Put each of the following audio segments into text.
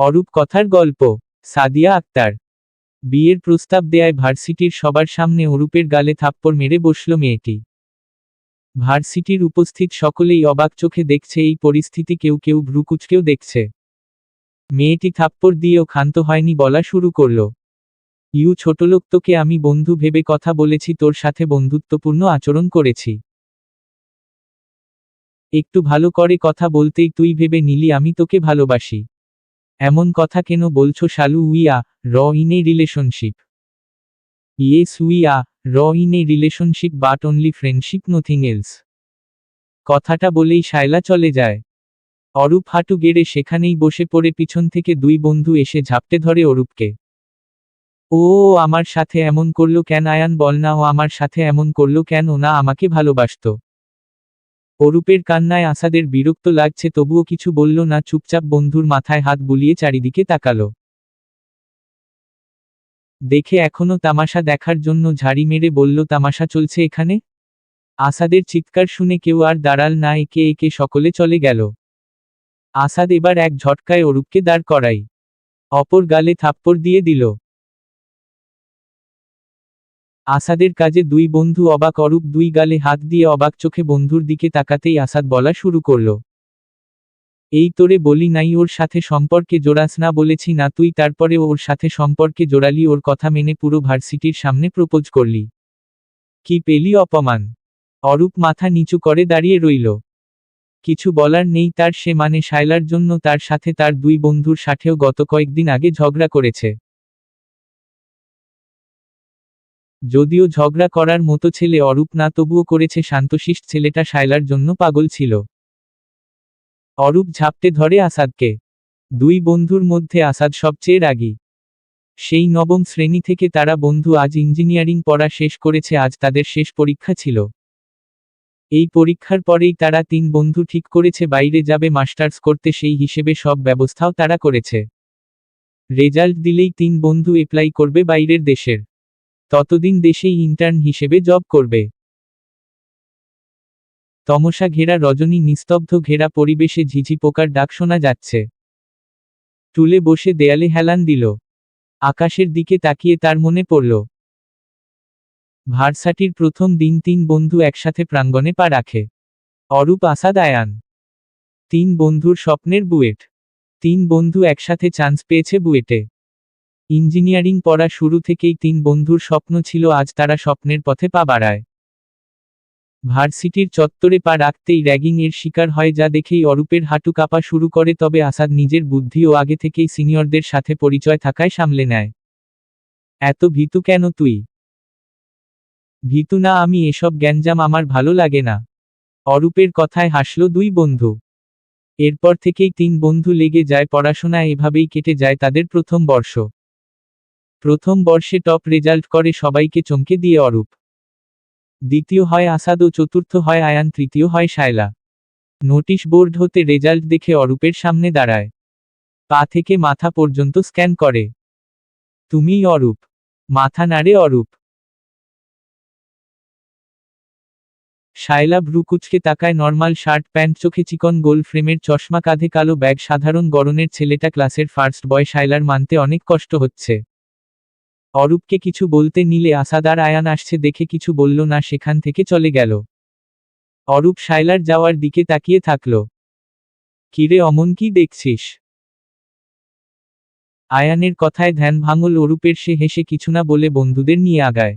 অরূপ কথার গল্প। সাদিয়া আক্তার। বিয়ের প্রস্তাব দেয়ায় ভার্সিটির সবার সামনে অরূপের গালে থাপ্পড় মেরে বসল মেয়েটি। ভার্সিটির উপস্থিত সকলেই অবাক চোখে দেখছে এই পরিস্থিতি কেউ কেউ ভ্রুকুচকেও দেখছে। মেয়েটি থাপ্পড় দিয়েও ক্ষান্ত হয়নি বলা শুরু করল। ইউ ছোটলোক তোকে আমি বন্ধু ভেবে কথা বলেছি, তোর সাথে বন্ধুত্বপূর্ণ আচরণ করেছি। একটু ভালো করে কথা বলতেই তুই ভেবে নিলি, আমি তোকে ভালোবাসি। এমন কথা কেন বলছো Shalu we are in a relationship. Yes we are in a relationship but only friendship nothing else কথাটা বলেই শায়লা চলে যায়। অরূপ হাঁটু গেড়ে সেখানেই বসে পড়ে, পিছন থেকে দুই বন্ধু এসে ঝাপটে ধরে অরূপকে। ও, আমার সাথে এমন করল কেন? আয়ান, বল না, ও, আমার সাথে এমন করল কেন? না, আমাকে ভালোবাসতো। অরূপের কান্নায় আসাদের বিরক্ত লাগছে, তবুও কিছু বলল না, চুপচাপ বন্ধুর মাথায় হাত বুলিয়ে চারিদিকে তাকালো। দেখে এখনও তামাশা দেখার জন্য ঝাড়ি মেরে বলল, তামাশা চলছে এখানে? আসাদের চিৎকার শুনে কেউ আর দাঁড়াল না, একে একে সকলে চলে গেল। আসাদ এবার এক ঝটকায় অরূপকে দাঁড় করাই অপর গালে থাপ্পড় দিয়ে দিল। আসাদের কাজে দুই বন্ধু অবাক অরূপ দুই গালে হাত দিয়ে অবাক চোখে বন্ধুর দিকে তাকাতেই আসাদ বলা শুরু করল। এই তোরে বলি নাই ওর সাথে সম্পর্কে জোড়াস না বলেছি না তুই তারপরে ওর সাথে সম্পর্কে জোড়ালি ওর কথা মেনে পুরো ভার্সিটির সামনে প্রপোজ করলি। কি পেলি অপমান? অরূপ মাথা নিচু করে দাঁড়িয়ে রইল। কিছু বলার নেই তার সে মানে শায়লার জন্য তার সাথে তার দুই বন্ধুর সাথেও গত কয়েকদিন আগে ঝগড়া করেছে। যদিও ঝগড়া করার মতো ছেলে অরূপ না, তবুও করেছে শান্তশিষ্ট ছেলেটা শায়লার জন্য পাগল ছিল। অরূপ ঝাপটে ধরে আসাদকে। দুই বন্ধুর মধ্যে আসাদ সবচেয়ে রাগী। সেই নবম শ্রেণি থেকে তারা বন্ধু আজ ইঞ্জিনিয়ারিং পড়া শেষ করেছে, আজ তাদের শেষ পরীক্ষা ছিল। এই পরীক্ষার পরেই তারা তিন বন্ধু ঠিক করেছে, বাইরে যাবে মাস্টার্স করতে, সেই হিসেবে সব ব্যবস্থাও তারা করেছে। রেজাল্ট দিলেই তিন বন্ধু এপ্লাই করবে বাইরের দেশের। ততদিন দেশেই ইন্টার্ন হিসেবে জব করবে। তমসা ঘেরা রজনী নিস্তব্ধ ঘেরা পরিবেশে ঝিঝি পোকার ডাক শোনা যাচ্ছে। টুলে বসে দেয়ালে হেলান দিল। আকাশের দিকে তাকিয়ে তার মনে পড়ল। ভারসাটির প্রথম দিন তিন বন্ধু একসাথে প্রাঙ্গণে পা রাখে। অরূপ আসাদ আয়ান। তিন বন্ধুর স্বপ্নের বুয়েট। তিন বন্ধু একসাথে চান্স পেয়েছে বুয়েটে। ইঞ্জিনিয়ারিং পড়া শুরু থেকেই তিন বন্ধুর স্বপ্ন ছিল আজ তারা স্বপ্নের পথে পা বাড়ায়। ভার্সিটির চত্বরে পা রাখতেই র্যাগিং এর শিকার হয় যা দেখেই অরূপের হাঁটু কাঁপা শুরু করে তবে আসাদ নিজের বুদ্ধি ও আগে থেকেই সিনিয়রদের সাথে পরিচয় থাকায় সামলে নেয়। এত ভীতু কেন তুই? ভীতু না, আমি এসব গ্যাঞ্জাম আমার ভালো লাগে না। অরূপের কথায় হাসল দুই বন্ধু। এরপর থেকেই তিন বন্ধু লেগে যায় পড়াশোনায়, এভাবেই কেটে যায় তাদের প্রথম বর্ষ। প্রথম বর্ষে টপ রেজাল্ট করে সবাইকে চমকে দিয়ে অরূপ। দ্বিতীয় হয় আসাদ ও চতুর্থ হয় আয়ান, তৃতীয় হয় শায়লা নোটিশ বোর্ড হতে রেজাল্ট দেখে অরূপের সামনে দাঁড়ায়। পা থেকে মাথা পর্যন্ত স্ক্যান করে। তুমিই অরূপ। মাথা নাড়ে অরূপ। শায়লা ব্রুকুচকে তাকায় নর্মাল শার্ট, প্যান্ট, চোখে চিকন গোল ফ্রেমের চশমা, কাঁধে কালো ব্যাগ, সাধারণ গরনের ছেলেটা ক্লাসের ফার্স্ট বয় শায়লার মানতে অনেক কষ্ট হচ্ছে। অরূপকে কিছু বলতে নিলে আসাদার আয়ান আসছে দেখে কিছু বলল না, সেখান থেকে চলে গেল। অরূপ শায়লার যাওয়ার দিকে তাকিয়ে থাকল। কিরে অমন, কি দেখছিস? আয়ানের কথায় ধ্যান ভাঙল অরূপের, সে হেসে কিছু না বলে বন্ধুদের নিয়ে আগায়।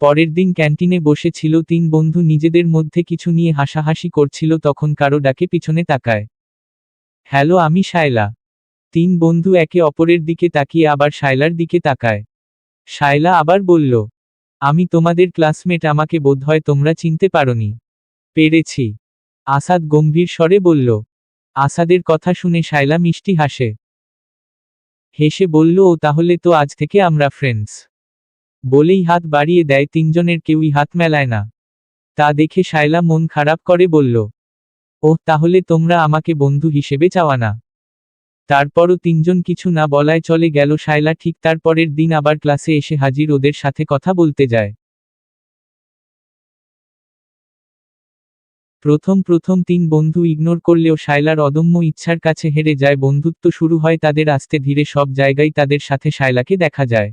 পরের দিন ক্যান্টিনে বসেছিল তিন বন্ধু, নিজেদের মধ্যে কিছু নিয়ে হাসাহাসি করছিল, তখন কারও ডাকে পিছনে তাকায়। হ্যালো, আমি শায়লা তিন বন্ধু একে অপরের দিকে তাকিয়ে আবার শায়লার দিকে তাকায়। শায়লা আবার বলল, আমি তোমাদের ক্লাসমেট, আমাকে বোধহয় তোমরা চিনতে পারোনি। পেরেছি। আসাদ গম্ভীর স্বরে বলল, আসাদের কথা শুনে শায়লা মিষ্টি হাসে। হেসে বলল, ও, তাহলে তো আজ থেকে আমরা ফ্রেন্ডস বলেই হাত বাড়িয়ে দেয়, তিনজনের কেউই হাত মেলায় না। তা দেখে শায়লা মন খারাপ করে বলল, ওহ, তাহলে তোমরা আমাকে বন্ধু হিসেবে চাওয়া না। তারপরও তিনজন কিছু না বলায় চলে গেল শায়লা, ঠিক তারপরের দিন আবার ক্লাসে এসে হাজির ওদের সাথে কথা বলতে যায়। প্রথম প্রথম তিন বন্ধু ইগনোর করলেও শায়লার অদম্য ইচ্ছার কাছে হেরে যায়, বন্ধুত্ব শুরু হয় তাদের আস্তে ধীরে সব জায়গায় তাদের সাথে শায়লাকে দেখা যায়।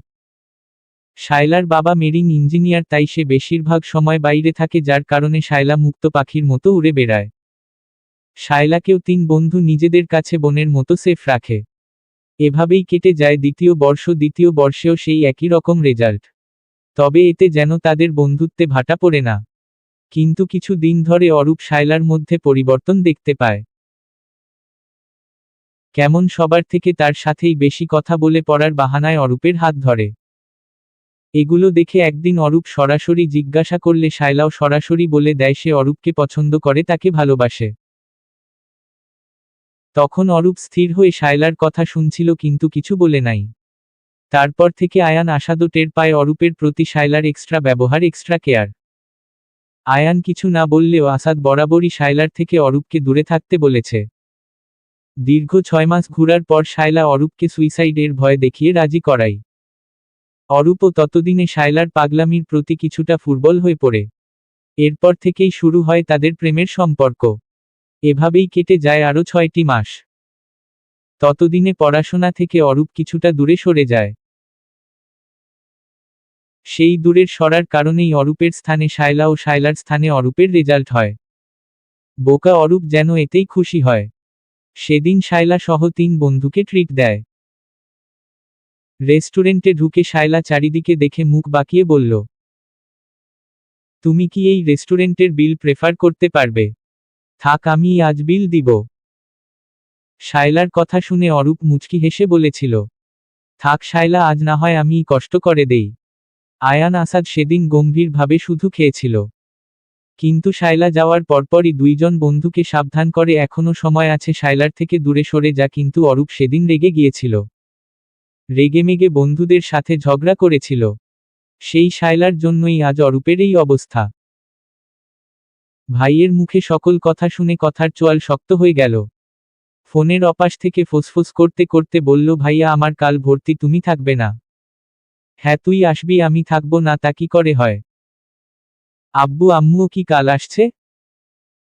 শায়লার বাবা মেরিন ইঞ্জিনিয়ার, তাই সে বেশিরভাগ সময় বাইরে থাকে যার কারণে শায়লা মুক্ত পাখির মতো উড়ে বেড়ায়। শায়লাকেও তিন বন্ধু নিজেদের কাছে বোনের মতো সেফ রাখে। এভাবেই কেটে যায় দ্বিতীয় বর্ষ, দ্বিতীয় বর্ষেও সেই একই রকম রেজাল্ট। তবে এতে যেন তাদের বন্ধুত্বে ভাটা পড়ে না। কিন্তু কিছু দিন ধরে অরূপ শায়লার মধ্যে পরিবর্তন দেখতে পায়। কেমন সবার থেকে তার সাথেই বেশি কথা বলে পড়ার বাহানায় অরূপের হাত ধরে। এগুলো দেখে একদিন অরূপ সরাসরি জিজ্ঞাসা করলে শায়লাও সরাসরি বলে দেয় সে অরূপকে পছন্দ করে, তাকে ভালোবাসে। তখন অরূপ স্থির হয়ে শায়লার কথা শুনছিল কিন্তু কিছু বলে নাই। তারপর থেকে আয়ান আসাদও টের পায় অরূপের প্রতি শায়লার এক্সট্রা ব্যবহার এক্সট্রা কেয়ার আয়ান কিছু না বললেও আসাদ বরাবরই শায়লার থেকে অরূপকে দূরে থাকতে বলেছে। দীর্ঘ ছয় মাস ঘুরার পর শায়লা অরূপকে সুইসাইডের ভয় দেখিয়ে রাজি করাই অরূপও ততদিনে শায়লার পাগলামির প্রতি কিছুটা ফুটবল হয়ে পড়ে। এরপর থেকেই শুরু হয় তাদের প্রেমের সম্পর্ক। এভাবেই কেটে যায় আরও ছয়টি মাস। ততদিনে পড়াশোনা থেকে অরূপ কিছুটা দূরে সরে যায়। সেই দূরের সরার কারণেই অরূপের স্থানে শায়লা ও শায়লার স্থানে অরূপের রেজাল্ট হয়। বোকা অরূপ যেন এতেই খুশি হয়। সেদিন শায়লা সহ তিন বন্ধুকে ট্রিট দেয়। রেস্টুরেন্টে ঢুকে শায়লা চারিদিকে দেখে মুখ বাঁকিয়ে বলল, তুমি কি এই রেস্টুরেন্টের বিল প্রেফার করতে পারবে? থাক, আমি আজ বিল দিব। শায়লার কথা শুনে অরূপ মুচকি হেসে বলেছিল, থাক শায়লা, আজ না হয় আমি কষ্ট করে দেই। আয়ান আসাদ সেদিন গম্ভীরভাবে শুধু খেয়েছিল। কিন্তু শায়লা যাওয়ার পরপরই দুইজন বন্ধুকে সাবধান করে এখনও সময় আছে শায়লার থেকে দূরে সরে যা, কিন্তু অরূপ সেদিন রেগে গিয়েছিল। রেগেমেগে বন্ধুদের সাথে ঝগড়া করেছিল। সেই শায়লার জন্যই আজ অরূপের এই অবস্থা। ভাইয়ের মুখে সকল কথা শুনে কথার চোয়াল শক্ত হয়ে গেল। ফোনের অপাশ থেকে ফোসফোস করতে করতে বলল, ভাইয়া, আমার কাল ভর্তি, তুমি থাকবে না। হ্যাঁ তুই আসবি, আমি থাকব না, তা কি করে হয়? আব্বু, আম্মুও কি কাল আসছে?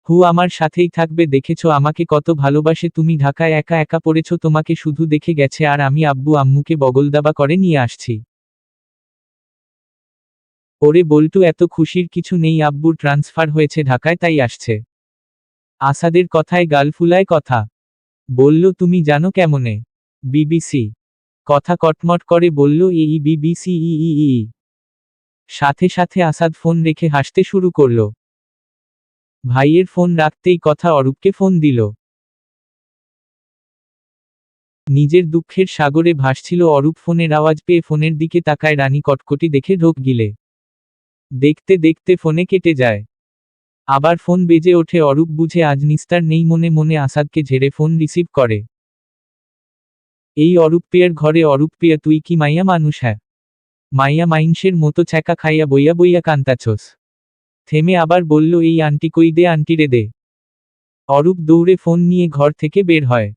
হু, আমার সাথেই থাকবে, দেখেছ, আমাকে কত ভালোবাসে, তুমি ঢাকায় একা একা পড়েছ, তোমাকে শুধু দেখে গেছে, আর আমি আব্বু, আম্মুকে বগলদাবা করে নিয়ে আসছি। ওরে বল্টু এত খুশির কিছু নেই আব্বুর ট্রান্সফার হয়েছে ঢাকায় তাই আসছে। আসাদের কথায় গাল ফুলায় কথা। বলল, তুমি জানো কেমনে? বিবিসি। কথা কটমট করে বলল এই বিবিসি ই ই। সাথে সাথে আসাদ ফোন রেখে হাসতে শুরু করল। ভাইয়ের ফোন রাখতেই কথা অরূপকে ফোন দিল। নিজের দুঃখের সাগরে ভাসছিল অরূপ ফোনের আওয়াজ পেয়ে ফোনের দিকে তাকায় রানী কটকটি দেখে ঢোক গিলে। দেখতে দেখতে ফোনে কেটে যায়। আবার ফোন বেজে ওঠে অরূপ বুঝে আজ নিস্তার নেই মনে মনে আসাদকে ঝেড়ে ফোন রিসিভ করে। এই অরূপ পেয়ার ঘরে, অরূপ পেয়া তুই কি মাইয়া মানুষ হ্যাঁ? মাইয়া মাইনসের মতো ছ্যাঁকা খাইয়া বইয়া বইয়া কান্তাছোস। থেমে আবার বলল, এই আন্টি কই দে, আন্টি রে দে। অরূপ দৌড়ে ফোন নিয়ে ঘর থেকে বের হয়।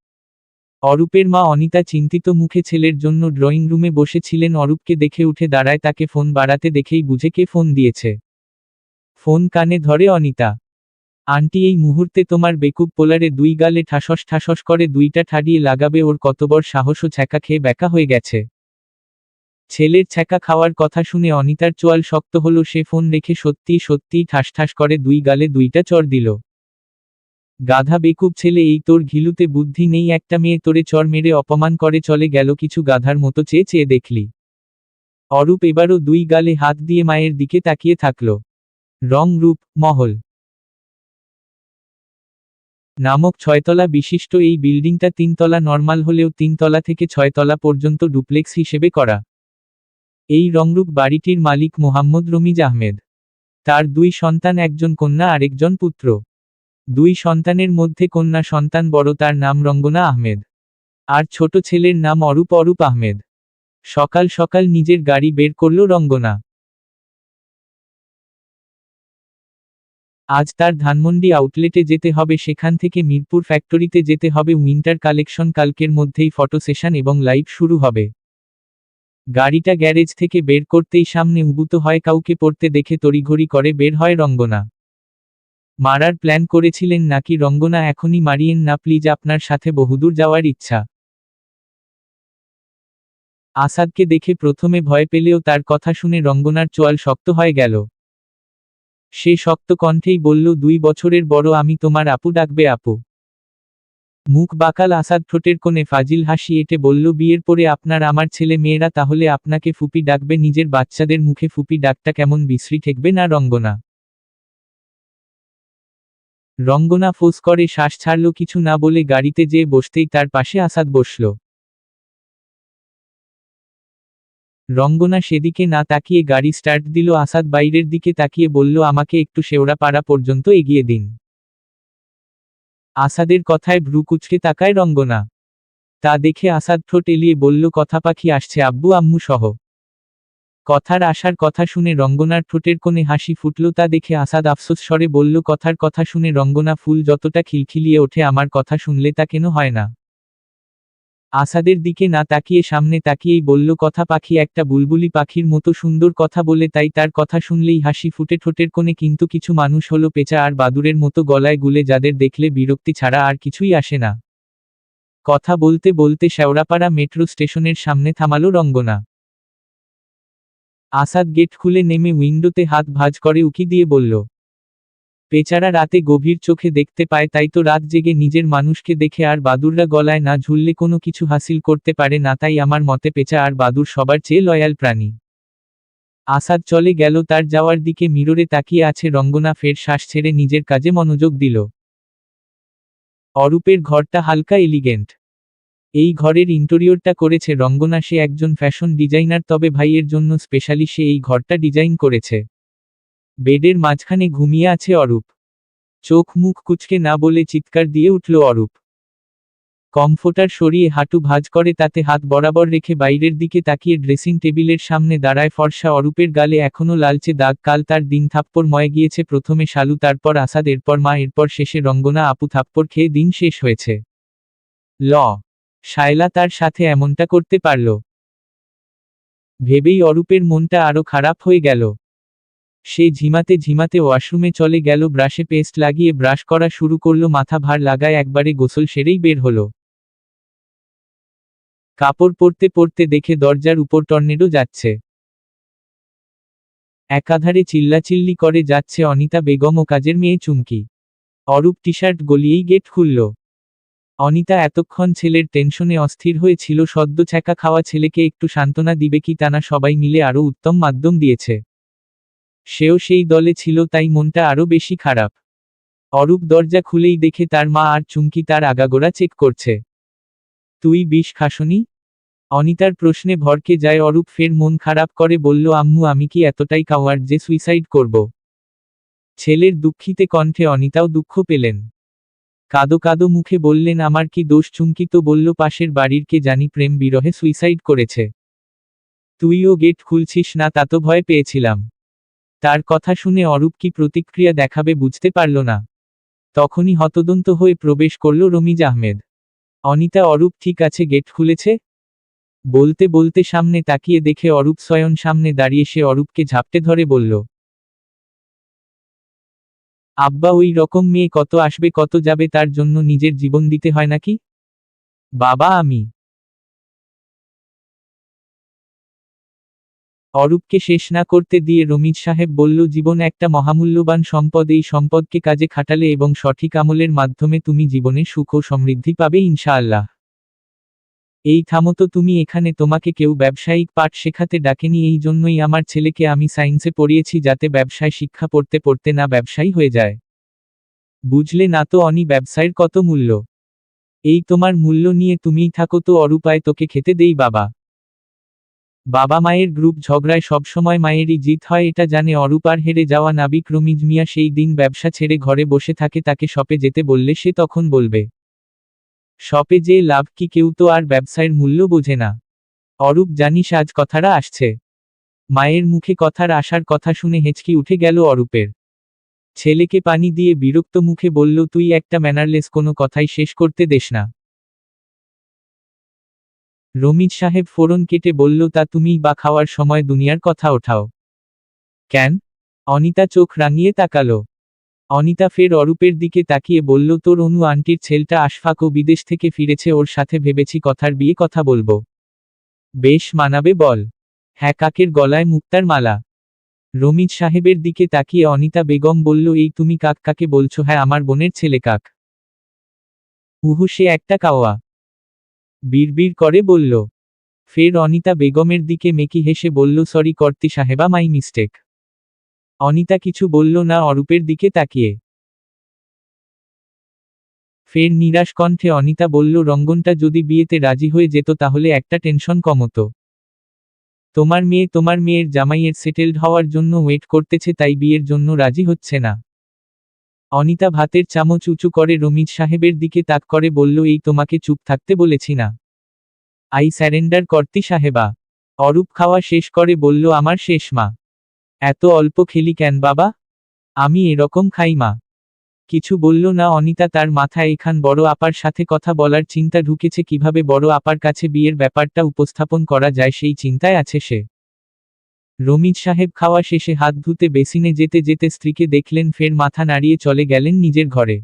অরূপের মা অনিতা চিন্তিত মুখে ছেলের জন্য ড্রয়িং রুমে বসেছিলেন। অরূপকে দেখে উঠে দাঁড়ায় তাকে ফোন বাড়াতে দেখেই বুঝে কে ফোন দিয়েছে। ফোন কানে ধরে, অনিতা, আন্টি, এই মুহূর্তে তোমার বেকুব পোলারে দুই গালে ঠাসস ঠাসস করে, দুইটা ঠাডিয়ে লাগাবে, ওর কতবর সাহস ও ছ্যাঁকা খেয়ে ব্যাকা হয়ে গেছে। ছেলের ছ্যাঁকা খাওয়ার কথা শুনে অনিতার চোয়াল শক্ত হলো, সে ফোন রেখে সত্যিই সত্যিই ঠাস ঠাস করে, দুই গালে দুইটা চর দিল। গাধা বেকুব ছেলে এই তোর ঘিলুতে বুদ্ধি নেই, একটা মেয়ে তোরে চর মেরে অপমান করে চলে গেল, কিছু গাধার মতো চেয়ে চেয়ে দেখলি। অরূপ এবারও দুই গালে হাত দিয়ে মায়ের দিকে তাকিয়ে থাকল। রং রূপ, মহল। নামক ছয়তলা বিশিষ্ট এই বিল্ডিংটা তিনতলা নর্মাল হলেও তিনতলা থেকে ছয়তলা পর্যন্ত ডুপ্লেক্স হিসেবে করা। এই রংরূপ বাড়িটির মালিক মোহাম্মদ রমিজ আহমেদ। তার দুই সন্তান, একজন কন্যা, আরেকজন পুত্র। দুই সন্তানের মধ্যে কন্যা সন্তান বড় তার নাম রঙ্গনা আহমেদ। আর ছোট ছেলের নাম অরূপ অরূপ আহমেদ। সকাল সকাল নিজের গাড়ি বের করল রঙ্গনা। আজ তার ধানমন্ডি আউটলেটে যেতে হবে, সেখান থেকে মিরপুর ফ্যাক্টরিতে যেতে হবে। উইন্টার কালেকশন কালকের মধ্যেই ফটো সেশন এবং লাইভ শুরু হবে। গাড়িটা গ্যারেজ থেকে বের করতেই সামনে উবুত হয়, কাউকে পড়তে দেখে তড়িঘড়ি করে বের হয় রঙ্গনা। মারার প্ল্যান করেছিলেন নাকি রঙ্গনা এখনই মারিয়েন না, প্লিজ আপনার সাথে বহুদূর যাওয়ার ইচ্ছা। আসাদকে দেখে প্রথমে ভয় পেলেও তার কথা শুনে রঙ্গনার চোয়াল শক্ত হয়ে গেল। সে শক্ত কণ্ঠেই বলল, দুই বছরের বড় আমি তোমার আপু ডাকবে আপু। মুখ বাকাল আসাদ ঠোঁটের কোণে ফাজিল হাসি এটে বলল, বিয়ের পরে আপনার আমার ছেলে মেয়েরা তাহলে আপনাকে ফুপি ডাকবে, নিজের বাচ্চাদের মুখে ফুপি ডাকটা কেমন বিশ্রী ঠেকবে না রঙ্গনা? রঙ্গনা ফোঁস করে শ্বাস ছাড়ল কিছু না বলে গাড়িতে যেয়ে বসতেই তার পাশে আসাদ বসল। রঙ্গনা সেদিকে না তাকিয়ে গাড়ি স্টার্ট দিল, আসাদ বাইরের দিকে তাকিয়ে বলল, আমাকে একটু শেওড়াপাড়া পর্যন্ত এগিয়ে দিন। আসাদের কথায় ভ্রু কুচকে তাকায় রঙ্গনা। তা দেখে আসাদ ঠোঁট এলিয়ে বলল, কথা পাখি আসছে, আব্বু, আম্মু সহ। কথার আসার কথা শুনে রঙ্গনার ঠোঁটের কোণে হাসি ফুটল, তা দেখে আসাদ আফসোস স্বরে বলল, কথার কথা শুনে রঙ্গনা ফুল যতটা খিলখিলিয়ে ওঠে, আমার কথা শুনলে তা কেন হয় না? আসাদের দিকে না তাকিয়ে সামনে তাকিয়েই বলল, কথা পাখি একটা বুলবুলি পাখির মতো সুন্দর কথা বলে, তাই তার কথা শুনলেই হাসি ফুটে ঠোঁটের কোণে, কিন্তু কিছু মানুষ হলো পেঁচা আর বাদুরের মতো গলায় গুলে, যাদের দেখলে বিরক্তি ছাড়া আর কিছুই আসে না। কথা বলতে বলতে শেওড়াপাড়া মেট্রো স্টেশনের সামনে থামালো রঙ্গনা। আসাদ গেট খুলে নেমে উইন্ডোতে হাত ভাঁজ করে উকি দিয়ে বলল পেচারা রাতে গভীর চোখে দেখতে পায়, তাই তো রাত জেগে নিজের মানুষকে দেখে আর বাদুররা গলায় না ঝুললে কোনো কিছু হাসিল করতে পারে না, তাই আমার মতে পেঁচা আর বাদুর সবার চেয়ে লয়াল প্রাণী। আসাদ চলে গেল, তার যাওয়ার দিকে মিররে তাকিয়ে আছে রঙ্গনা, ফের শ্বাস ছেড়ে নিজের কাজে মনোযোগ দিল। অরূপের ঘরটা হালকা এলিগেন্ট এই ঘরের ইন্টেরিয়রটা করেছে রঙ্গনা, সে একজন ফ্যাশন ডিজাইনার তবে ভাইয়ের জন্য স্পেশালি সে এই ঘরটা ডিজাইন করেছে। বেডের মাঝখানে ঘুমিয়ে আছে অরূপ। চোখ মুখ কুচকে না বলে চিৎকার দিয়ে উঠল অরূপ। কমফোটার সরিয়ে হাঁটু ভাঁজ করে, তাতে হাত বরাবর রেখে বাইরের দিকে তাকিয়ে ড্রেসিং টেবিলের সামনে দাঁড়ায় ফর্সা অরূপের গালে এখনও লালচে দাগ, কাল তার দিন থাপ্পড় ময়ে গিয়েছে, প্রথমে শালু, তারপর আসাদ, এরপর মা, এরপর শেষে রঙ্গনা, আপু থাপ্পড় খেয়ে দিন শেষ হয়েছে। ল শায়লা তার সাথে এমনটা করতে পারল। ভেবেই অরূপের মনটা আরও খারাপ হয়ে গেল। সে ঝিমাতে ঝিমাতে ওয়াশরুমে চলে গেল, ব্রাশে পেস্ট লাগিয়ে ব্রাশ করা শুরু করল, মাথা ভার লাগায় একবারে গোসল সেরেই বের হলো। কাপড় পরতে পরতে দেখে দরজার উপর টর্নেডো যাচ্ছে। একাধারে চিল্লাচিল্লি করে যাচ্ছে অনিতা বেগম ও কাজের মেয়ে চুমকি। অরূপ টি শার্ট গলিয়েই গেট খুলল। অনিতা এতক্ষণ ছেলের টেনশনে অস্থির হয়েছিল সদ্য ছ্যাঁকা খাওয়া ছেলেকে একটু সান্ত্বনা দিবে কি তা না সবাই মিলে আরও উত্তম মাধ্যম দিয়েছে। সেও সেই দলে ছিল, তাই মনটা আরও বেশি খারাপ। অরূপ দরজা খুলেই দেখে তার মা আর চুমকি তার আগাগোড়া চেক করছে। তুই বিষ খাসনি? অনিতার প্রশ্নে ভরকে যায় অরূপ, ফের মন খারাপ করে বলল, আম্মু, আমি কি এতটাই কাওয়ার যে সুইসাইড করব? ছেলের দুঃখিতে কণ্ঠে অনিতাও দুঃখ পেলেন। কাদো কাদো মুখে বললেন, আমার কি দোষ? চুমকি তো বলল, পাশের বাড়ির কে জানি প্রেম বিরহে সুইসাইড করেছে। তুইও গেট খুলছিস না, তা তো ভয় পেয়েছিলাম। তার কথা শুনে অরূপ কি প্রতিক্রিয়া দেখাবে বুঝতে পারল না। তখনই হতদন্ত হয়ে প্রবেশ করল রমিজ আহমেদ। অনিতা, অরূপ ঠিক আছে, গেট খুলেছে? বলতে বলতে সামনে তাকিয়ে দেখে অরূপ স্বয়ন সামনে দাঁড়িয়ে সে অরূপকে ঝাপটে ধরে বলল আব্বা ওই রকম মেয়ে কত আসবে, কত যাবে, তার জন্য নিজের জীবন দিতে হয় নাকি? বাবা, আমি। অরূপকে শেষ না করতে দিয়ে রমিজ সাহেব বলল, জীবন একটা মহামূল্যবান সম্পদ, এই সম্পদকে কাজে খাটালে এবং সঠিক আমলের মাধ্যমে তুমি জীবনে সুখ ও সমৃদ্ধি পাবে ইনশাআল্লাহ। এই থামতো তুমি এখানে তোমাকে কেউ ব্যবসায়িক পাঠ শেখাতে ডাকেনি, এই জন্যই আমার ছেলেকে আমি সায়েন্সে পড়িয়েছি যাতে ব্যবসায় শিক্ষা পড়তে পড়তে না ব্যবসায়ী হয়ে যায়। বুঝলে না তো অনি, ব্যবসায়ের কত মূল্য? এই তোমার মূল্য নিয়ে তুমিই থাকো তো অরূপায় তোকে খেতে দেই বাবা। বাবা মায়ের গ্রুপ ঝগড়ায় সবসময় মায়েরই জিত হয়, এটা জানে অরূপার হেরে যাওয়া নাবিক রমিজ মিয়া সেই দিন ব্যবসা ছেড়ে ঘরে বসে থাকে, তাকে শপে যেতে বললে সে তখন বলবে শপে যে লাভ কি কেউ তো আর ব্যবসায়ের মূল্য বোঝে না। অরূপ জানিস আজ কথাটা আসছে। মায়ের মুখে কথার আসার কথা শুনে হেঁচকি উঠে গেল অরূপের। ছেলেকে পানি দিয়ে বিরক্ত মুখে বলল, তুই একটা ম্যানারলেস কোনো কথাই শেষ করতে দেস না। রমিজ সাহেব ফোরন কেটে বলল, তা তুমিই বা খাওয়ার সময় দুনিয়ার কথা ওঠাও। কেন? অনিতা চোখ রাঙিয়ে তাকালো। অনিতা ফের অরূপের দিকে তাকিয়ে বলল, তোর অনু আন্টির ছেলটা আশফাক ও বিদেশ থেকে ফিরেছে, ওর সাথে ভেবেছি কথার বিয়ে কথা বলব। বেশ, মানাবে বল। হ্যাঁ কাকের গলায় মুক্তার মালা। রমিজ সাহেবের দিকে তাকিয়ে অনিতা বেগম বলল, এই তুমি কাক, কাকে বলছো? হ্যাঁ আমার বোনের ছেলে কাক। উহু, সে একটা কাওয়া। বিড়বিড় করে বলল। ফের অনিতা বেগমের দিকে মেকি হেসে বলল, সরি, কর্তি সাহেবা, মাই মিস্টেক। অনিতা কিছু বলল না, অরূপের দিকে তাকিয়ে। ফের নিরাশ কণ্ঠে অনিতা বলল, রঙ্গনটা যদি বিয়েতে রাজি হয়ে যেত তাহলে একটা টেনশন কমতো। তোমার মেয়ে তোমার মেয়ের জামাইয়ের সেটেলড হওয়ার জন্য ওয়েট করতেছে, তাই বিয়ের জন্য রাজি হচ্ছে না। অনিতা ভাতের চামচ উঁচু করে রমিজ সাহেবের দিকে তাক করে বলল, এই তোমাকে চুপ থাকতে বলেছি না। আই স্যারেন্ডার কর্তি সাহেবা। অরূপ খাওয়া শেষ করে বলল, আমার শেষ মা। এত অল্প খেলি কেন বাবা? আমি এরকম খাই মা। কিছু বলল না অনিতা তার মাথায় এখান বড় আপার সাথে কথা বলার চিন্তা ঢুকেছে কীভাবে বড় আপার কাছে বিয়ের ব্যাপারটা উপস্থাপন করা যায় সেই চিন্তায় আছে সে। রমিজ সাহেব খাওয়া শেষে হাত ধুতে বেসিনে যেতে যেতে স্ত্রীকে দেখলেন ফের মাথা নাড়িয়ে চলে গেলেন নিজের ঘরে।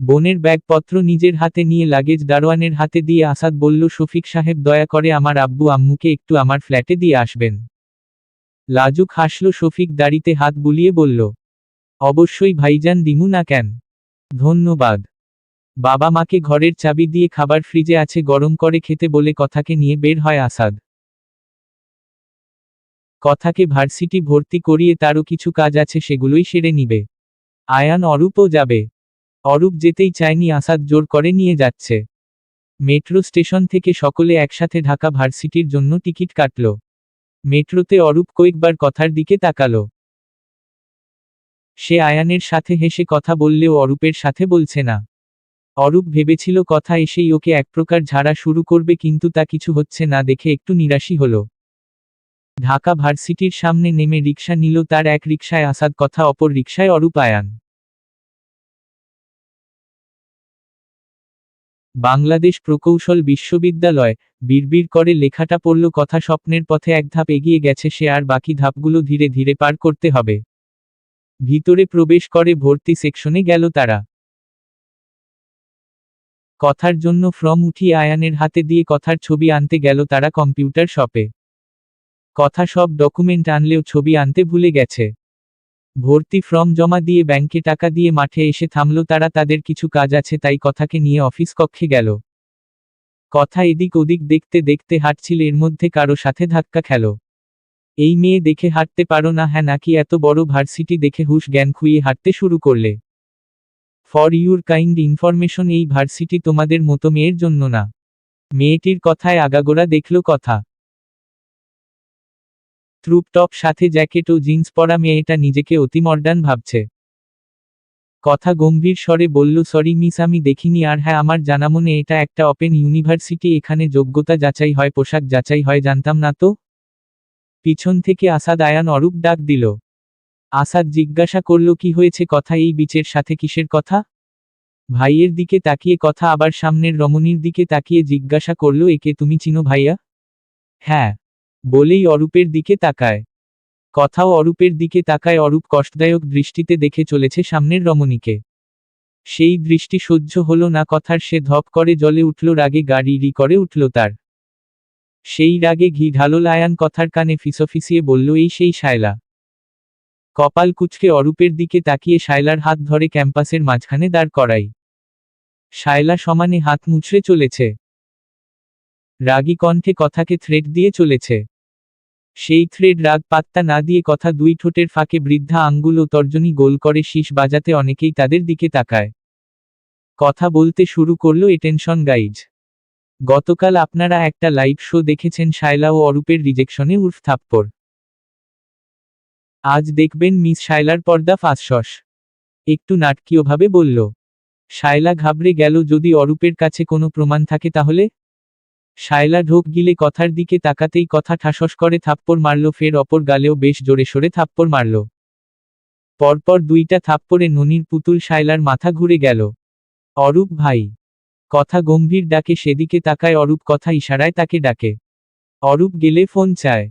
বোনের ব্যাগপত্র নিজের হাতে নিয়ে লাগেজ দারোয়ানের হাতে দিয়ে আসাদ বলল, শফিক সাহেব, দয়া করে আমার আব্বু, আম্মুকে একটু আমার ফ্ল্যাটে দিয়ে আসবেন। লাজুক হাসল শফিক দাড়িতে হাত বুলিয়ে বলল, অবশ্যই ভাইজান দিমু না কেন? ধন্যবাদ। বাবা মাকে ঘরের চাবি দিয়ে খাবার ফ্রিজে আছে গরম করে খেতে বলে কথাকে নিয়ে বের হয় আসাদ। কথাকে ভার্সিটি ভর্তি করিয়ে তারও কিছু কাজ আছে সেগুলোই সেরে নিবে। আয়ান অরূপও যাবে। অরূপ যেতেই চায়নি আসাদ জোর করে নিয়ে যাচ্ছে। মেট্রো স্টেশন থেকে সকলে একসাথে ঢাকা ভার্সিটির জন্য টিকিট কাটল। মেট্রোতে অরূপ কয়েকবার কথার দিকে তাকালো। সে আয়ানের সাথে হেসে কথা বললেও অরূপের সাথে বলছে না। অরূপ ভেবেছিল কথা এসেই ওকে এক প্রকার ঝাড়া শুরু করবে কিন্তু তা কিছু হচ্ছে না দেখে একটু নিরাশি হল। ঢাকা ভার্সিটির সামনে নেমে রিক্সা নিল তার এক রিক্সায় আসাদ কথা অপর রিক্সায় অরূপ আয়ান। বাংলাদেশ প্রকৌশল বিশ্ববিদ্যালয় বিড়বিড় করে লেখাটা পড়ল কথা স্বপ্নের পথে এক ধাপ এগিয়ে গেছে সে আর বাকি ধাপগুলো ধীরে ধীরে পার করতে হবে। ভিতরে প্রবেশ করে ভর্তি সেকশনে গেল তারা। কথার জন্য ফর্ম উঠিয়ে আয়ানের হাতে দিয়ে কথার ছবি আনতে গেল তারা কম্পিউটার শপে। কথা সব ডকুমেন্ট আনলেও ছবি আনতে ভুলে গেছে। ভর্তি ফর্ম জমা দিয়ে ব্যাংকে টাকা দিয়ে মাঠে এসে থামল তারা, তাদের কিছু কাজ আছে তাই কথাকে নিয়ে অফিস কক্ষে গেল। কথা এদিক ওদিক দেখতে দেখতে হাঁটছিল, এর মধ্যে কারও সাথে ধাক্কা খেল। এই মেয়ে দেখে হাঁটতে পারো না হ্যাঁ নাকি এত বড় ভার্সিটি দেখে হুশ জ্ঞান খুইয়ে হাঁটতে শুরু করলে। ফর ইউর কাইন্ড ইনফরমেশন, এই ভার্সিটি তোমাদের মতো মেয়ের জন্য না। মেয়েটির কথায় আগাগোড়া দেখল কথা। ট্রুপটপ সাথে জ্যাকেট ও জিন্স পরা মেয়েটা নিজেকে অতি মডার্ন ভাবছে। কথা গম্ভীর স্বরে বলল, সরি মিস, আমি দেখিনি। আর হ্যাঁ আমার জানা মনে এটা একটা ওপেন ইউনিভার্সিটি, এখানে যোগ্যতা যাচাই হয়, পোশাক যাচাই হয়, জানতাম না তো? পিছন থেকে আসাদ আয়ান অরূপ ডাক দিল। আসাদ জিজ্ঞাসা করল, কি হয়েছে? কথা এই বিচের সাথে কিসের কথা? ভাইয়ের দিকে তাকিয়ে কথা আবার সামনের রমণীর দিকে তাকিয়ে জিজ্ঞাসা করল, একে তুমি চিনো ভাইয়া? হ্যাঁ। বলেই অরূপের দিকে তাকায়। কথাও অরূপের দিকে তাকায়, অরূপ কষ্টদায়ক দৃষ্টিতে দেখে চলেছে সামনের রমণীকে। সেই দৃষ্টি সহ্য হল না, কথার সে ধপ করে জলে উঠল, রাগে গাড়ি রি করে উঠল তার। সেই রাগে ঘি ঢালো লায়ান কথার কানে ফিসফিসিয়ে বলল, এই সেই শায়লা। কপাল কুচকে অরূপের দিকে তাকিয়ে শায়লার হাত ধরে ক্যাম্পাসের মাঝখানে দাঁড় করাই শায়লা সমানে হাত মুছড়ে চলেছে। রাগী কণ্ঠে কথাকে থ্রেট দিয়ে চলেছে। সেই থ্রেড রাগ পাত্তা না দিয়ে কথা দুই ঠোঁটের ফাঁকে বৃদ্ধা আঙ্গুল ও তর্জনী গোল করে শীষ বাজাতে অনেকেই তাদের দিকে তাকায়। কথা বলতে শুরু করল এটেনশন গাইজ। গতকাল আপনারা একটা লাইভ শো দেখেছেন শায়লা ও অরূপের রিজেকশনে উর্ফ থাপ্পড়। আজ দেখবেন মিস শায়লার পর্দা ফাঁসশস। একটু নাটকীয়ভাবে বলল, শায়লা ঘাবড়ে গেল যদি অরূপের কাছে কোনো প্রমাণ থাকে তাহলে? শায়লা ঢোক গিলে কথার দিকে তাকাতেই কথা ঠাসস করে থাপ্পড় মারল, ফের অপর গালেও বেশ জোরে সরে থাপ্পড় মারল। পরপর দুইটা থাপ্পড়ে ননির পুতুল শায়লার মাথা ঘুরে গেল। অরূপ ভাই। কথা গম্ভীর ডাকে সেদিকে তাকায় অরূপ, কথা ইশারায় তাকে ডাকে। অরূপ গেলে ফোন চায়।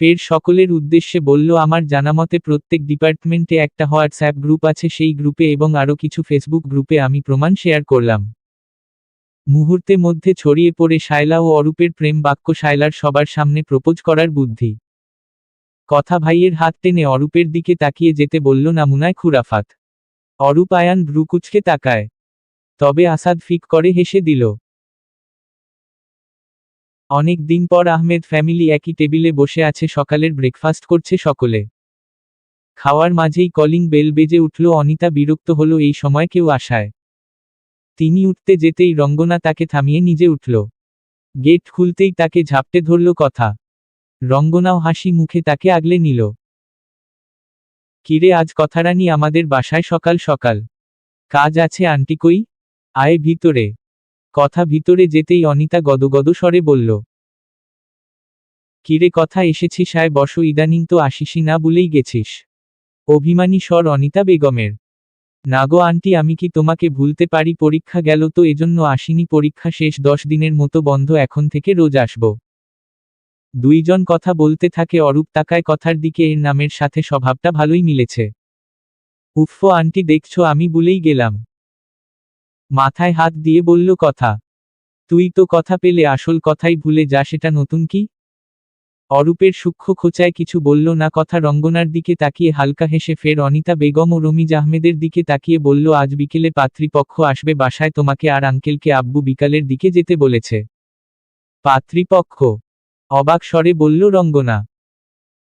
ফের সকলের উদ্দেশ্যে বলল, আমার জানামতে প্রত্যেক ডিপার্টমেন্টে একটা হোয়াটসঅ্যাপ গ্রুপ আছে, সেই গ্রুপে এবং আরও কিছু ফেসবুক গ্রুপে আমি প্রমাণ শেয়ার করলাম। মুহূর্তে মধ্যে ছড়িয়ে পড়ে শায়লা ও অরূপের প্রেম বাক্য শায়লার সবার সামনে প্রপোজ করার বুদ্ধি। কথা ভাইয়ের হাত টেনে অরূপের দিকে তাকিয়ে যেতে বলল, নামুনায় খুরাফাত। অরূপ আয়ান ব্রুকুচকে তাকায়। তবে আসাদ ফিক করে হেসে দিল। অনেক দিন পর আহমেদ ফ্যামিলি একই টেবিলে বসে আছে, সকালের ব্রেকফাস্ট করছে সকলে। খাওয়ার মাঝেই কলিং বেল বেজে উঠল, অনিতা বিরক্ত হলো, এই সময় কেউ আসায়। তিনি উঠতে যেতেই রঙ্গনা তাকে থামিয়ে নিজে উঠল। গেট খুলতেই তাকে ঝাপটে ধরল কথা। রঙ্গনাও হাসি মুখে তাকে আগলে নিল। কিরে আজ কথারানি আমাদের বাসায় সকাল সকাল। কাজ আছে আন্টি কই? আয় ভিতরে। কথা ভিতরে যেতেই অনিতা গদগদ স্বরে বলল। কিরে কথা এসেছিস আয় বস ইদানিং তো আসিসি না বলেই গেছিস। অভিমানী স্বর অনিতা বেগমের। নাগো আন্টি, আমি কি তোমাকে ভুলতে পারি? পরীক্ষা গেল তো, এজন্য আসিনি। পরীক্ষা শেষ, দশ দিনের মতো বন্ধ, এখন থেকে রোজ আসব। দুইজন কথা বলতে থাকে, অরূপ তাকায় কথার দিকে, এর নামের সাথে স্বভাবটা ভালোই মিলেছে। উফফো, আন্টি দেখছ, আমি ভুলেই গেলাম। মাথায় হাত দিয়ে বলল, কথা। তুই তো কথা পেলে, আসল কথাই ভুলে যা, সেটা নতুন কি? অরূপের সূক্ষ্ম খোঁচায় কিছু বলল না, কথা রঙ্গনার দিকে তাকিয়ে হালকা হেসে ফের অনিতা বেগম ও রমিজ আহমেদের দিকে তাকিয়ে বলল, আজ বিকেলে পাত্রীপক্ষ আসবে, বাসায় তোমাকে আর আঙ্কেলকে আব্বু বিকালের দিকে যেতে বলেছে। পাত্রীপক্ষ অবাক স্বরে বলল, রঙ্গনা।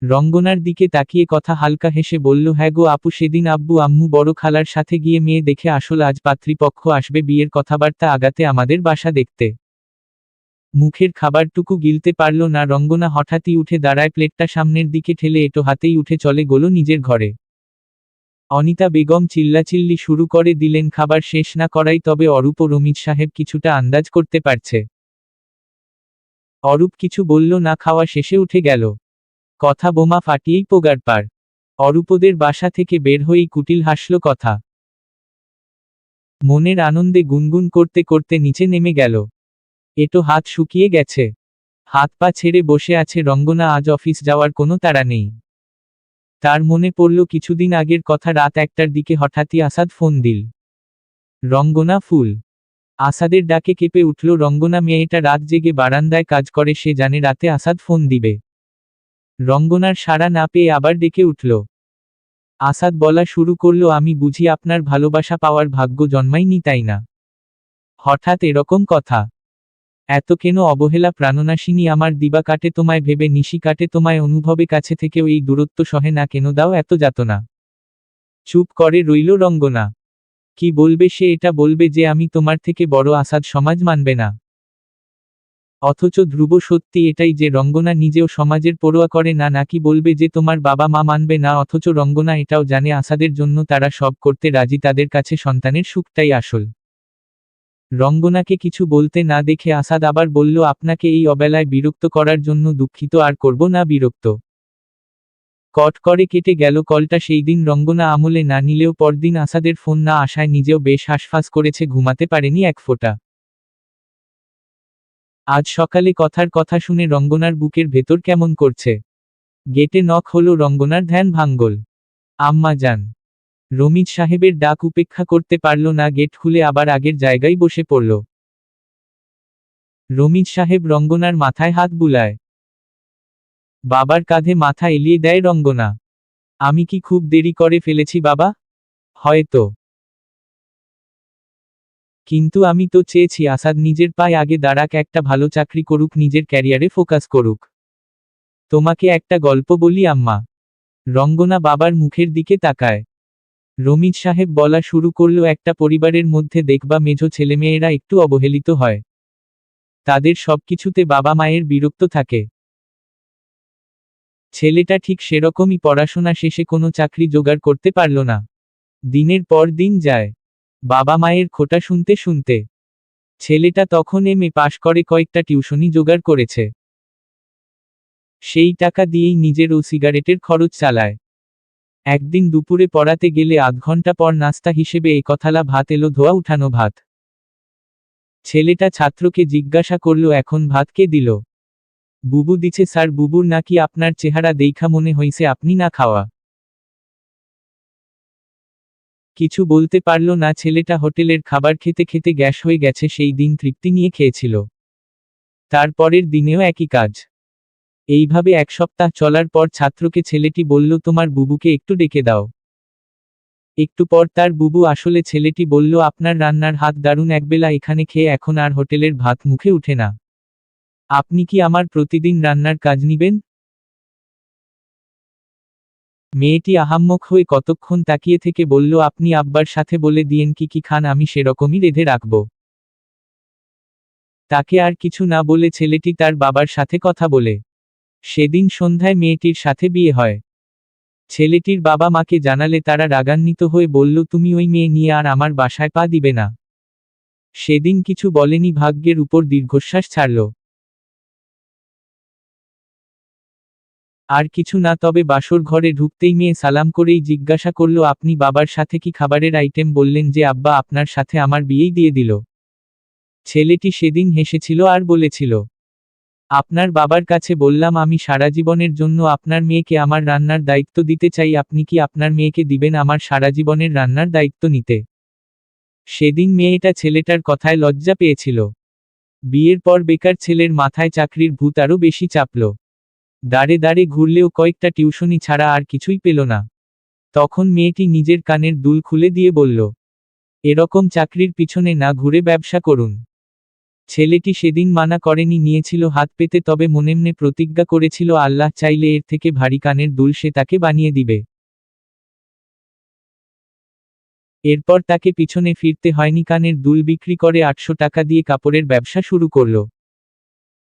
রঙ্গনার দিকে তাকিয়ে কথা হালকা হেসে বলল হ্যাঁ গো আপু, সেদিন আব্বু আম্মু বড় খালার সাথে গিয়ে মেয়ে দেখে আসল, আজ পাত্রীপক্ষ আসবে, বিয়ের কথাবার্তা আগাতে আমাদের বাসা দেখতে। মুখের খাবারটুকু গিলতে পারল না, রঙ্গনা হঠাৎই উঠে দাঁড়ায়, প্লেটটা সামনের দিকে ঠেলে এটো হাতেই উঠে চলে গেল নিজের ঘরে। অনিতা বেগম চিল্লাচিল্লি শুরু করে, দিলেন, খাবার শেষ না করাই তবে অরূপ ও রমিজ সাহেব কিছুটা আন্দাজ করতে পারছে। অরূপ কিছু বলল না, খাওয়া শেষে উঠে গেল। কথা বোমা ফাটিয়েই পোগার পার। অরূপদের বাসা থেকে বের হয়েই কুটিল হাসল কথা। মনের আনন্দে গুনগুন করতে করতে নিচে নেমে গেল। এটো হাত শুকিয়ে গেছে। হাত পা ছেড়ে বসে আছে রঙ্গনা, আজ অফিস যাওয়ার কোনো তাড়া নেই। তার মনে পড়ল কিছুদিন আগের কথা, রাত একটার দিকে হঠাৎই আসাদ ফোন দিল। রঙ্গনা ফুল। আসাদের ডাকে কেঁপে উঠল রঙ্গনা, মেয়েটা রাত জেগে বারান্দায় কাজ করে, সে জানে রাতে আসাদ ফোন দিবে। রঙ্গনার সাড়া না পেয়ে আবার ডেকে উঠল। আসাদ বলা শুরু করল, আমি বুঝি আপনার ভালোবাসা পাওয়ার ভাগ্য জন্মাইনি তাই না? হঠাৎ এরকম কথা। এত কেন অবহেলা প্রাণনাশিনী আমার দিবা কাটে তোমায় ভেবে নিশি কাটে তোমায় অনুভবে কাছে থেকেও এই দূরত্ব সহে না, কেন দাও এত যাতনা। চুপ করে রইল রঙ্গনা। কি বলবে সে এটা বলবে যে আমি তোমার থেকে বড় আসাদ সমাজ মানবে না। অথচ ধ্রুব সত্যি এটাই যে রঙ্গনা নিজেও সমাজের পড়ুয়া করে না নাকি বলবে যে তোমার বাবা মা মানবে না, অথচ রঙ্গনা এটাও জানে আসাদের জন্য তারা সব করতে রাজি, তাদের কাছে সন্তানের সুখটাই আসল। রঙ্গনাকে কিছু বলতে না দেখে আসাদ আবার বলল, আপনাকে এই অবেলায় বিরক্ত করার জন্য দুঃখিত, আর করব না বিরক্ত। কট করে কেটে গেল কলটা। সেই দিন রঙ্গনা আমলে না নিলেও পরদিন আসাদের ফোন না আসায় নিজেও বেশ হাসফাস করেছে, ঘুমাতে পারেনি এক ফোঁটা। আজ সকালে কথার কথা শুনে রঙ্গনার বুকের ভেতর কেমন করছে। গেটে নখ হলো রঙ্গনার ধ্যান ভাঙ্গল। আম্মা যান। রমিজ সাহেবের ডাক উপেক্ষা করতে পারল না, গেট খুলে আবার আগের জায়গায় বসে পড়ল। রমিজ সাহেব রঙ্গনার মাথায় হাত বুলায়। বাবার কাঁধে মাথা এলিয়ে দেয় রঙ্গনা। আমি কি খুব দেরি করে ফেলেছি বাবা? হয়তো। কিন্তু আমি তো চেয়েছি আসাদ নিজের পায়ে আগে দাঁড়াক, একটা ভালো চাকরি করুক, নিজের ক্যারিয়ারে ফোকাস করুক। তোমাকে একটা গল্প বলি, আম্মা। রঙ্গনা বাবার মুখের দিকে তাকায়। রমিজ সাহেব বলা শুরু করল, একটা পরিবারের মধ্যে দেখবা মেঝো ছেলেমেয়েরা একটু অবহেলিত হয়। তাদের সবকিছুতে বাবা মায়ের বিরক্ত থাকে। ছেলেটা ঠিক সেরকমই পড়াশোনা শেষে কোনো চাকরি জোগাড় করতে পারল না। দিনের পর দিন যায়। বাবা মায়ের খোটা শুনতে শুনতে ছেলেটা তখন এম এ পাশ করে কয়েকটা টিউশনি জোগাড় করেছে। সেই টাকা দিয়েই নিজের ও সিগারেটের খরচ চালায়। একদিন দুপুরে পড়াতে গেলে আধ ঘণ্টা পর নাস্তা হিসেবে এ কথালা ভাত এলো ধোয়া উঠানো ভাত। ছেলেটা ছাত্রকে জিজ্ঞাসা করল, এখন ভাত কে দিল? বুবু দিছে স্যার, বুবুর নাকি আপনার চেহারা দেইখা মনে হইছে, আপনি না খাওয়া। কিছু বলতে পারল না, ছেলেটা হোটেলের খাবার খেতে খেতে গ্যাস হয়ে গেছে, সেই দিন তৃপ্তি নিয়ে খেয়েছিল। তারপরের দিনেও একই কাজ। এইভাবে এক সপ্তাহ চলার পর ছাত্রকে ছেলেটি বলল, তোমার বুবুকে একটু ডেকে দাও। একটু পর তার বুবু আসলে ছেলেটি বলল, আপনার রান্নার হাত দারুণ, একবেলা এখানে খেয়ে এখন আর হোটেলের ভাত মুখে উঠে না। আপনি কি আমার প্রতিদিন রান্নার কাজ নিবেন? মেয়েটি আহাম্মক হয়ে কতক্ষণ তাকিয়ে থেকে বলল, আপনি আব্বার সাথে বলে দিয়েন কি কি খান, আমি সেরকমই রেধে রাখব। তাকে আর কিছু না বলে ছেলেটি তার বাবার সাথে কথা বলে। সেদিন সন্ধ্যায় মেয়েটির সাথে বিয়ে হয়। ছেলেটির বাবা মাকে জানালে তারা রাগান্বিত হয়ে বলল, তুমি ওই মেয়ে নিয়ে আর আমার বাসায় পা দিবে না। সেদিন কিছু বলেনি, ভাগ্যের উপর দীর্ঘশ্বাস ছাড়ল। আর কিছু না, তবে বাসর ঘরে ঢুকতেই মেয়ে সালাম করেই জিজ্ঞাসা করল, আপনি বাবার সাথে কি খাবারের আইটেম বললেন যে আব্বা আপনার সাথে আমার বিয়েই দিয়ে দিল? ছেলেটি সেদিন হেসেছিল আর বলেছিল আপনার বাবার কাছে বললাম, আমি সারা জীবনের জন্য আপনার মেয়েকে আমার রান্নার দায়িত্ব দিতে চাই, আপনি কি আপনার মেয়েকে দিবেন আমার সারা জীবনের রান্নার দায়িত্ব নিতে? সেদিন মেয়েটা ছেলেটার কথায় লজ্জা পেয়েছিল। বিয়ের পর বেকার ছেলের মাথায় চাকরির ভূত আরও বেশি চাপল। দাঁড়ে দাঁড়ে ঘুরলেও কয়েকটা টিউশনি ছাড়া আর কিছুই পেল না। তখন মেয়েটি নিজের কানের দুল খুলে দিয়ে বলল, এরকম চাকরির পিছনে না ঘুরে ব্যবসা করুন। ছেলেটি সেদিন মানা করেনি, নিয়েছিল হাত পেতে, তবে মনেমনে প্রতিজ্ঞা করেছিল, আল্লাহ চাইলে এর থেকে ভারী কানের দুল সে তাকে বানিয়ে দিবে। এরপর তাকে পিছনে ফিরতে হয়নি, কানের দুল বিক্রি করে আটশো টাকা দিয়ে কাপড়ের ব্যবসা শুরু করল।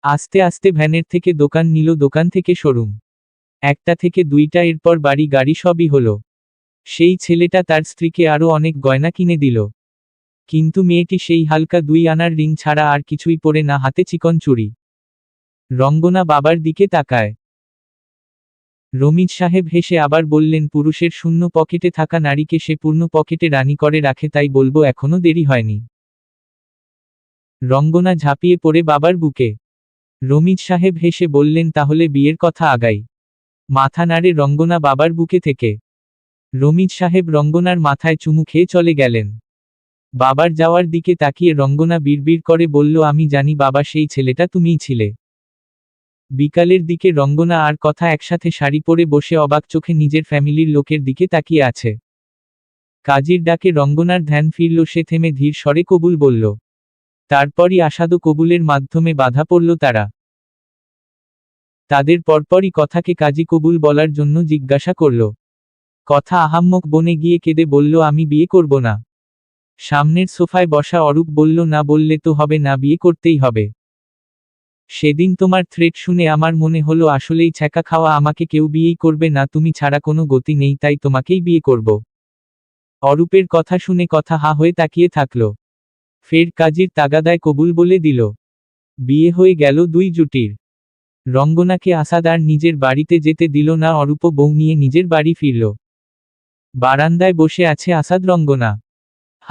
আস্তে আস্তে ভ্যানের থেকে দোকান নিল, দোকান থেকে শোরুম। একটা থেকে দুইটা, এরপর বাড়ি, গাড়ি সবই হলো। সেই ছেলেটা তার স্ত্রীকে আরও অনেক গয়না কিনে দিল। কিন্তু মেয়েটি সেই হালকা দুই আনার রিং ছাড়া আর কিছুই পরে না, হাতে চিকন চুরি রঙ্গনা বাবার দিকে তাকায়। রমিজ সাহেব হেসে আবার বললেন, পুরুষের শূন্য পকেটে থাকা নারীকে সে পূর্ণ পকেটে রানী করে রাখে, তাই বলব এখনও দেরি হয়নি। রঙ্গনা ঝাঁপিয়ে পড়ে বাবার বুকে। রমিজ সাহেব হেসে বললেন, তাহলে বিয়ের কথা আগাই। মাথা নাড়ে রঙ্গনা বাবার বুকে থেকে রমিজ সাহেব রঙ্গনার মাথায় চুমু খেয়ে চলে গেলেন। বাবার যাওয়ার দিকে তাকিয়ে রঙ্গনা বিড়বিড় করে বলল, আমি জানি বাবা সেই ছেলেটা, তুমিই ছিলে। বিকালের দিকে রঙ্গনা আর কথা একসাথে শাড়ি পরে বসে অবাক চোখে নিজের ফ্যামিলির লোকের দিকে তাকিয়ে আছে। কাজীর ডাকে রঙ্গনার ধ্যান ফিরল, সে থেমে ধীর স্বরে কবুল বলল, তারপরই আসাদো কবুলের মাধ্যমে বাধা পড়ল তারা। তাদের পরপরই কথাকে কাজী কবুল বলার জন্য জিজ্ঞাসা করল। কথা আহাম্মক বনে গিয়ে কেঁদে বলল, আমি বিয়ে করব না। সামনের সোফায় বসা অরূপ বলল, না বললে তো হবে না, বিয়ে করতেই হবে। সেদিন তোমার থ্রেট শুনে আমার মনে হলো, আসলেই ছ্যাঁকা খাওয়া আমাকে কেউ বিয়েই করবে না, তুমি ছাড়া কোনো গতি নেই, তাই তোমাকেই বিয়ে করব। অরূপের কথা শুনে কথা হা হয়ে তাকিয়ে থাকল। ফের কাজীর তাগাদায় কবুল বলে দিল, বিয়ে হয়ে গেল দুই জুটির। রঙ্গনাকে আসাদ আর নিজের বাড়িতে যেতে দিল না অরূপ বউ নিয়ে নিজের বাড়ি ফিরল। বারান্দায় বসে আছে আসাদ রঙ্গনা।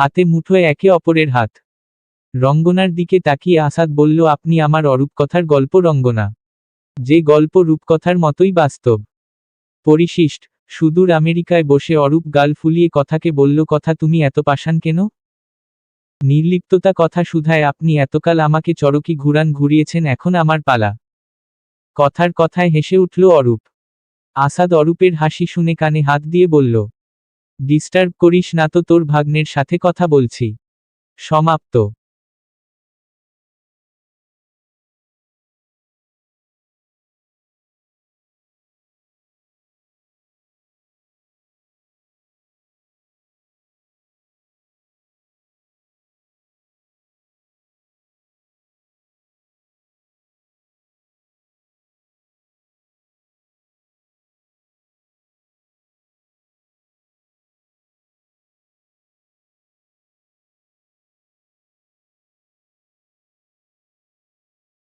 হাতে মুঠোয় একে অপরের হাত। রঙ্গনার দিকে তাকিয়ে আসাদ বলল, আপনি আমার অরূপকথার গল্প রঙ্গনা। যে গল্প রূপকথার মতোই বাস্তব। পরিশিষ্ট, সুদূর আমেরিকায় বসে অরূপ গাল ফুলিয়ে কথাকে বলল, কথা তুমি এত পাষাণ কেন? নির্লিপ্ততা কথা শুধায় আপনি এতকাল আমাকে চরকি ঘুরান ঘুরিয়েছেন, এখন আমার পালা। কথার কথায় হেসে উঠল অরূপ। আসাদ অরূপের হাসি শুনে কানে হাত দিয়ে বলল ডিস্টার্ব করিস না তো তোর ভাগ্নের সাথে কথা বলছি। সমাপ্ত।